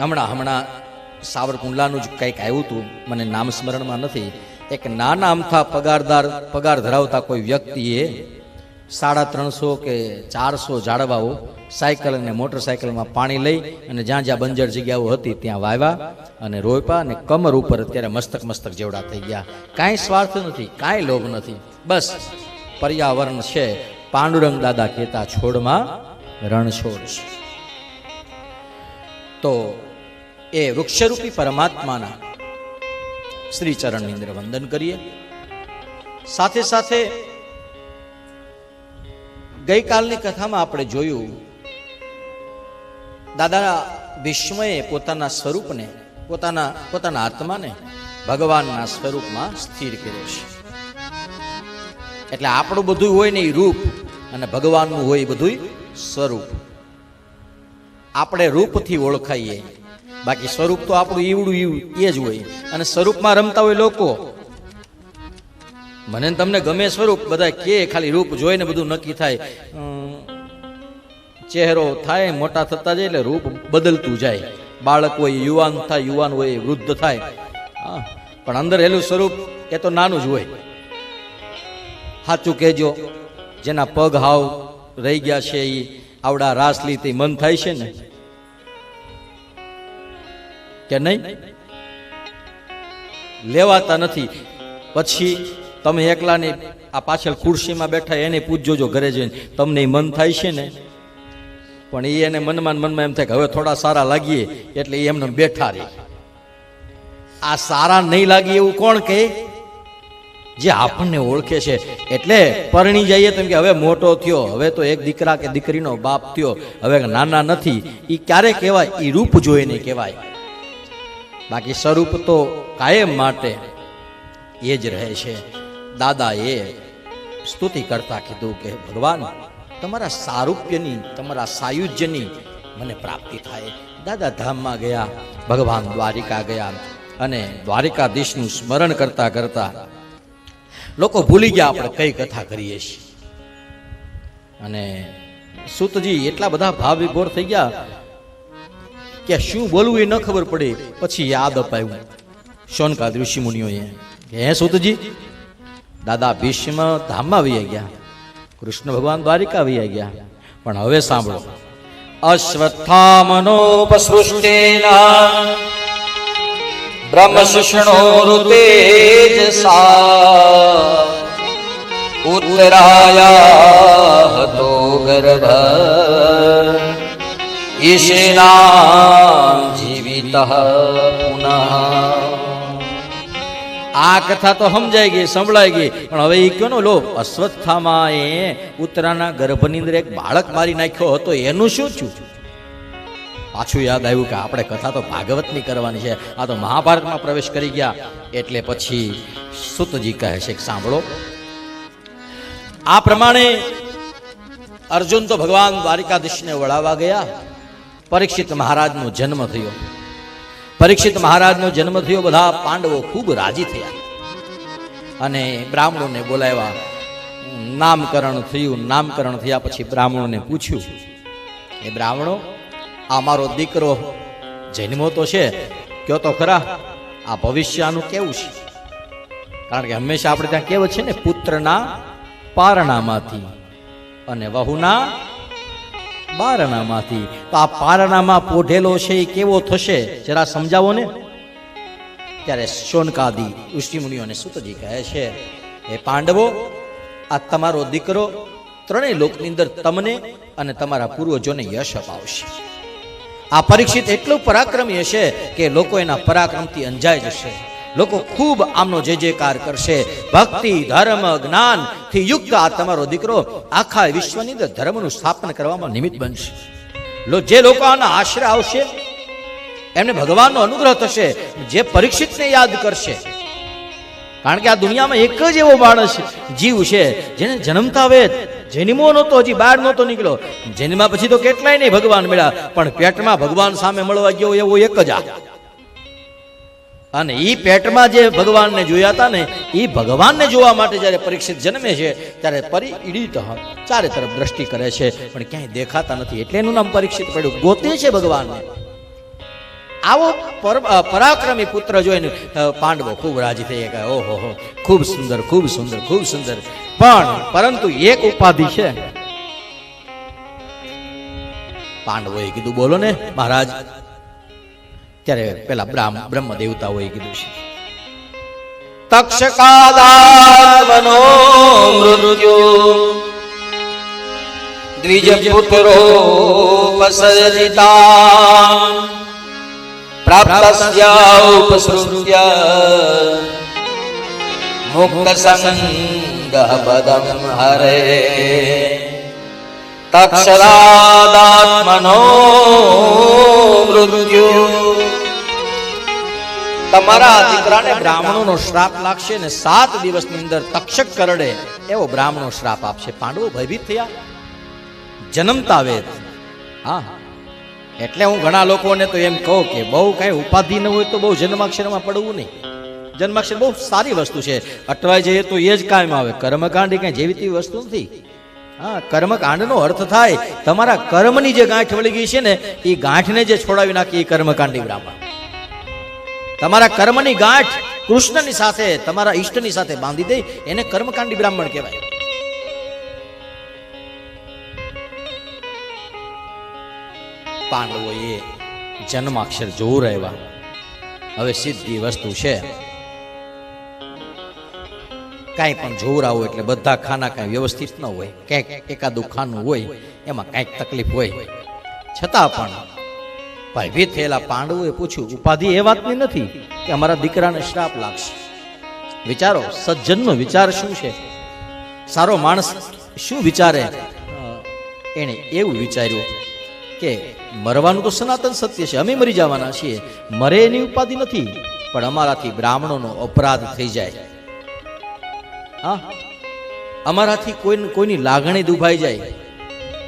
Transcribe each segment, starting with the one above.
હમણાં હમણાં સાવરકુંડલાનું જ કંઈક આવ્યું હતું. મને નામ સ્મરણમાં નથી. એક નાના અમથા પગારદાર, પગાર ધરાવતા કોઈ વ્યક્તિએ સાડા ત્રણસો કે ચારસો ઝાડવાઓ સાયકલ અને મોટરસાયકલમાં પાણી લઈ અને જ્યાં જ્યાં બંજર જગ્યાઓ હતી ત્યાં વાવ્યા અને રોપ્યા અને કમર ઉપર અત્યારે મસ્તક મસ્તક જેવડા થઈ ગયા. કાંઈ સ્વાર્થ નથી, કાંઈ લોભ નથી. બસ, પર્યાવરણ છે. પાંડુરંગ દાદા કહેતા, છોડમાં રણછોડ તો એ વૃક્ષરૂપી પરમાત્માના શ્રી ચરણની અંદર વંદન કરીએ. સાથે સાથે ગઈકાલની કથામાં આપણે જોયું, દાદા વિશ્વએ પોતાના સ્વરૂપને, પોતાના પોતાના આત્માને ભગવાનના સ્વરૂપમાં સ્થિર કર્યો છે. એટલે આપણું બધું હોય ને એ રૂપ, અને ભગવાનનું હોય એ બધું સ્વરૂપ. આપણે રૂપથી ઓળખાઈએ. બાકી સ્વરૂપ તો આપણું ઈવડું ઈવ- એ જ હોય. અને સ્વરૂપમાં રમતા હોય લોકો. મને તમને ગમે સ્વરૂપ બધા કે ખાલી રૂપ જોઈને બધું નક્કી થાય. ચહેરો થાય મોટા થતા જાય એટલે રૂપ બદલતું જાય. બાળક હોય યુવાન થાય યુવાન હોય વૃદ્ધ થાય. હા, પણ અંદર હેલું સ્વરૂપ એ તો નાનું જ હોય. સાચું કહેજો જેના પગ હાવ રહી ગયા છે એ આવડા રાસ લીધી મન થાય છે ને? કે નહીં? લેવાતા નથી. પછી તમે એકલાની આ પાછળ ખુરશીમાં બેઠા એને પૂછજો જો ઘરે જઈને. તમને મન થાય છે ને? પણ એ એને મનમાં મનમાં એમ થાય કે હવે થોડા સારા લાગીએ, એટલે એ એમને બેઠા રહે. આ સારા નહીં લાગી એવું કોણ કહે? જે આપણને ઓળખે છે. એટલે પરણી જઈએ તો કે હવે મોટો થયો, હવે તો એક દીકરા કે દીકરીનો બાપ થયો, હવે નાના નથી. એ ક્યારે કહેવાય? એ રૂપ જોઈને કહેવાય. બાકી સ્વરૂપ તો કાયમ માટે એ જ રહે છે. દાદાએ સ્તુતિ કરતા કીધું કે, ભગવાન, તમારા સારૂપ્યની, તમારા સાયુજ્યની મને પ્રાપ્તિ થાય. દાદા ધામમાં ગયા, ભગવાન દ્વારિકા ગયા અને દ્વારિકાધીશનું સ્મરણ કરતા કરતા લોકો ભૂલી ગયા, આપણે કઈ કથા કરીએ છીએ? અને સુતજી એટલા બધા ભાવ વિભોર થઈ ગયા કે શું બોલવું એ ન ખબર પડે, પછી યાદ અપાયું. શોનકા ઋષિ મુનિઓએ હે સુતજી, દાદા ભીષ્મ ધામમાં વૈયા ગયા, કૃષ્ણ ભગવાન દ્વારિકા વૈયા ગયા. પણ હવે સાંભળો. અશ્વત્થામનોપસૃષ્ટેના બ્રહ્મશિષ્ણોરુતેજસા ઉત્તરાયા હતો ગર્ભ. ઈશેના જીવિત પુનઃ। આ કથા તો સમજાઈ ગઈ, સંભળાઈ ગઈ, પણ હવે એ કયો લો અસ્વસ્થામાં એ ઉત્તરાના ગર્ભની અંદર એક બાળક મારી નાખ્યો હતો, એનું શું થયું? પાછું યાદ આવ્યું કે આપણે કથા તો ભાગવતની કરવાની છે, આ તો મહાભારતમાં પ્રવેશ કરી ગયા, એટલે પછી સુતજી કહે છે કે સાંભળો. આ પ્રમાણે અર્જુન તો ભગવાન દ્વારિકાધીશને વળાવવા ગયા. પરીક્ષિત મહારાજનો જન્મ થયો. પરીક્ષિત મહારાજનો જન્મ થયો, બધા પાંડવો ખૂબ રાજી થયા. અને બ્રાહ્મણોને બોલાવ્યા, નામકરણ થયું, નામકરણ થયા પછી બ્રાહ્મણોને પૂછ્યું, એ બ્રાહ્મણો, આ મારો દીકરો જન્મો તો છે, કયો તો ખરા? આ ભવિષ્યનું કેવું છે? કારણ કે હંમેશા આપણે ત્યાં કેવું છે ને, પુત્રના પારણામાંથી અને વહુના બારણામાંથી તો આ પારણામાં પોઢેલો છે એ કેવો થશે? જરા સમજાવો ને. ત્યારે સોનકાદી ઋષિમુનિઓને સુતજી કહે છે, હે પાંડવો, આ તમારો દીકરો ત્રણેય લોકની અંદર તમને અને તમારા પૂર્વજોને યશ અપાવશે. આ પરીક્ષિત એટલું પરાક્રમી હશે કે લોકો એના પરાક્રમથી અંજાઈ જશે. લોકો ખૂબ આમનો જે જેકાર કરશે. ભક્તિ, ધર્મ, જ્ઞાનથી યુક્ત આ તમારો દીકરો આખા વિશ્વની અંદર ધર્મનું સ્થાપન કરવામાં નિમિત્ત બનશે. જે લોકો આના આશરે આવશે, એમને ભગવાનનો અનુગ્રહ થશે, જે પરીક્ષિતને યાદ કરશે. કારણ કે આ દુનિયામાં એક જ એવો માણસ જીવ છે, જેને જન્મતા વેદ જન્મો નહોતો, હજી બહાર નહોતો નીકળ્યો. જન્મા પછી તો કેટલાય નહીં ભગવાન મળ્યા, પણ પેટમાં ભગવાન સામે મળવા ગયો એવો એક જ આ. અને એ પેટમાં જે ભગવાનને જોયા હતા ને એ ભગવાનને જોવા માટે જ્યારે પરીક્ષિત જન્મે છે, ત્યારે પરી ઈડિત ચારે તરફ દ્રષ્ટિ કરે છે, પણ ક્યાંય દેખાતા નથી. એટલે એનું નામ પરીક્ષિત પડ્યું. ગોતે છે ભગવાનને. આવો પરાક્રમી પુત્ર જોઈને પાંડવો ખૂબ રાજી થઈ ગયા ઓહો, હો, ખૂબ સુંદર ખૂબ સુંદર ખૂબ સુંદર. પણ, પરંતુ એક ઉપાધિ છે. પાંડવોએ કીધું, બોલો ને, મહારાજ ત્યારે પેલા બ્રાહ્મ બ્રહ્મ દેવતાઓએ કીધું છે. તક્ષકાદાત્મનો મૃત્યુ. દ્વિજપુત્રો પસરિતા પ્રાપ્તસ્ય ઉપસૃત્ય. મુક્ત સંગહ પદમ હરે. તક્ષરાદાત્મનો મૃત્યુ. તમારા દીકરાને બ્રાહ્મણોનો શ્રાપ લાગશે ને સાત દિવસની અંદર તક્ષક કરડે એવો બ્રાહ્મણો શ્રાપ આપશે. પાંડવો ભયભીત થયા. જન્મતા વેદ હા. એટલે હું ઘણા લોકોને તો એમ કહું કે બહુ કઈ ઉપાધિ ન હોય તો બહુ જન્માક્ષરમાં પડવું નહીં. જન્માક્ષર બહુ સારી વસ્તુ છે. અટવાઈ જઈએ તો એ જ કાયમ આવે. કર્મકાંડ એ કઈ જેવી તેવી વસ્તુ નથી. હા કર્મકાંડનો અર્થ થાય. તમારા કર્મની જે ગાંઠ વળી ગઈ છે ને એ ગાંઠને જે છોડાવી નાખી એ કર્મકાંડી બ્રાહ્મણ. તમારા કર્મની ગાંઠ કૃષ્ણની સાથે, તમારા ઈષ્ટની સાથે બાંધી દે એને કર્મકાંડી બ્રાહ્મણ કહેવાય. પાંડવોએ જન્માક્ષર જોવું રહેવા. હવે સીધી વસ્તુ છે. કાંઈ પણ જોવરાવું એટલે બધા ખાના કાંઈ વ્યવસ્થિત ન હોય. ક્યાંક એકાદું ખાનું હોય, એમાં કાંઈક તકલીફ હોય. છતાં પણ ભયભીત થયેલા પાંડવોએ પૂછ્યું, ઉપાધિ એ વાતની નથી કે અમારા દીકરાને શ્રાપ લાગશે? વિચારો, સજ્જનનો વિચાર શું છે? સારો માણસ શું વિચારે? એણે એવું વિચાર્યું કે, મરવાનું તો સનાતન સત્ય છે, અમે મરી જવાના છીએ. મરે એની ઉપાધિ નથી, પણ અમારાથી બ્રાહ્મણોનો અપરાધ થઈ જાય. હા? અમારાથી કોઈ કોઈની લાગણી દુભાઈ જાય.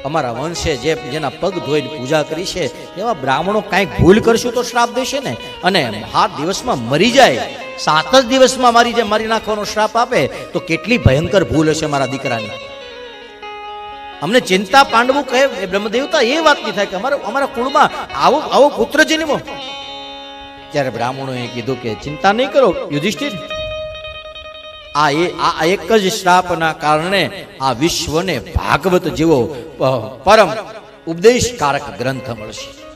અમારા વંશે જે જેના પગ ધોઈને પૂજા કરી છે, એવા બ્રાહ્મણો કાંઈક ભૂલ કરશું તો શ્રાપ દેશે ને? અને સાત દિવસમાં મરી જાય, સાત જ દિવસમાં મારી જે મારી નાખવાનો શ્રાપ આપે, તો કેટલી ભયંકર ભૂલ હશે મારા દીકરાની. અમને ચિંતા પાંડવું કહે બ્રહ્મદેવતા, એ વાત નહીં થાય કે અમારા અમારા કુળમાં આવો આવો પુત્ર જન્મો ત્યારે બ્રાહ્મણોએ કીધું કે, ચિંતા નહીં કરો, યુધિષ્ઠિર. આ એ, આ એક જ શ્રાપના કારણે આ વિશ્વને ભાગવત જેવો પરમ ઉપદેશકારક ગ્રંથ મળશે.